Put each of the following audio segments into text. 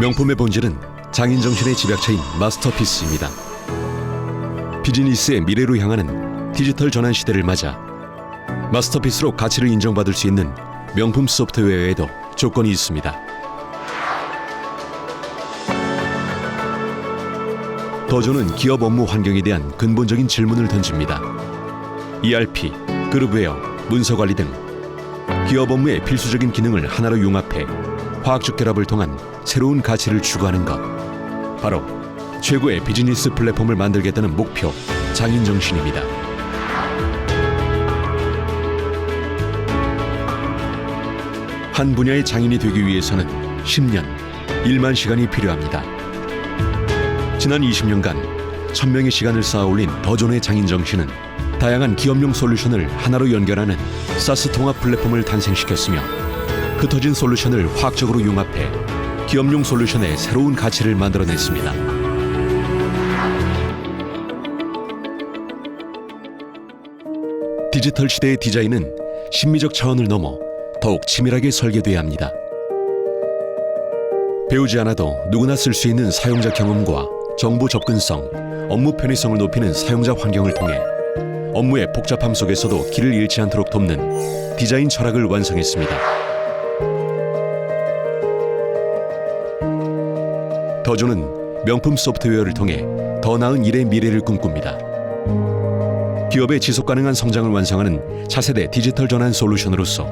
명품의 본질은 장인 정신의 집약체인 마스터피스입니다. 비즈니스의 미래로 향하는 디지털 전환 시대를 맞아 마스터피스로 가치를 인정받을 수 있는 명품 소프트웨어에도 조건이 있습니다. 더조는 기업 업무 환경에 대한 근본적인 질문을 던집니다. ERP, 그룹웨어, 문서 관리 등 기업 업무의 필수적인 기능을 하나로 융합해 화학적 결합을 통한 새로운 가치를 추구하는 것. 바로 최고의 비즈니스 플랫폼을 만들겠다는 목표, 장인 정신입니다. 한 분야의 장인이 되기 위해서는 10년, 1만 시간이 필요합니다. 지난 20년간 1000명의 시간을 쌓아 올린 더존의 장인 정신은 다양한 기업용 솔루션을 하나로 연결하는 사스 통합 플랫폼을 탄생시켰으며 흩어진 솔루션을 화학적으로 융합해 기업용 솔루션의 새로운 가치를 만들어냈습니다. 디지털 시대의 디자인은 심미적 차원을 넘어 더욱 치밀하게 설계돼야 합니다. 배우지 않아도 누구나 쓸 수 있는 사용자 경험과 정보 접근성, 업무 편의성을 높이는 사용자 환경을 통해 업무의 복잡함 속에서도 길을 잃지 않도록 돕는 디자인 철학을 완성했습니다. 더조는 명품 소프트웨어를 통해 더 나은 일의 미래를 꿈꿉니다. 기업의 지속 가능한 성장을 완성하는 차세대 디지털 전환 솔루션으로서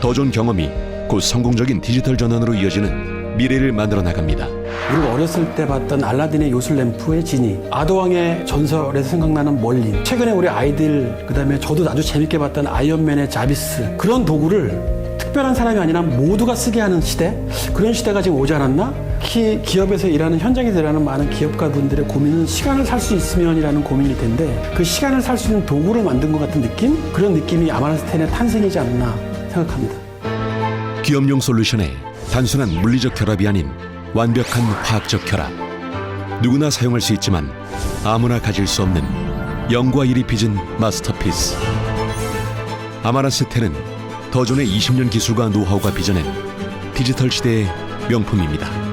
더존 경험이 곧 성공적인 디지털 전환으로 이어지는 미래를 만들어 나갑니다. 우리가 어렸을 때 봤던 알라딘의 요술 램프의 지니, 아도왕의 전설에서 생각나는 멀린, 최근에 우리 아이들, 그 다음에 저도 아주 재밌게 봤던 아이언맨의 자비스, 그런 도구를 특별한 사람이 아니라 모두가 쓰게 하는 시대? 그런 시대가 지금 오지 않았나? 특히 기업에서 일하는, 현장에서 일하는 많은 기업가분들의 고민은 시간을 살 수 있으면이라는 고민일 텐데, 그 시간을 살 수 있는 도구를 만든 것 같은 느낌? 그런 느낌이 아마란스텐의 탄생이지 않나 생각합니다. 기업용 솔루션의 단순한 물리적 결합이 아닌 완벽한 화학적 결합. 누구나 사용할 수 있지만 아무나 가질 수 없는 영과 일이 빚은 마스터피스. 아마란스텐은 더존의 20년 기술과 노하우가 빚어낸 디지털 시대의 명품입니다.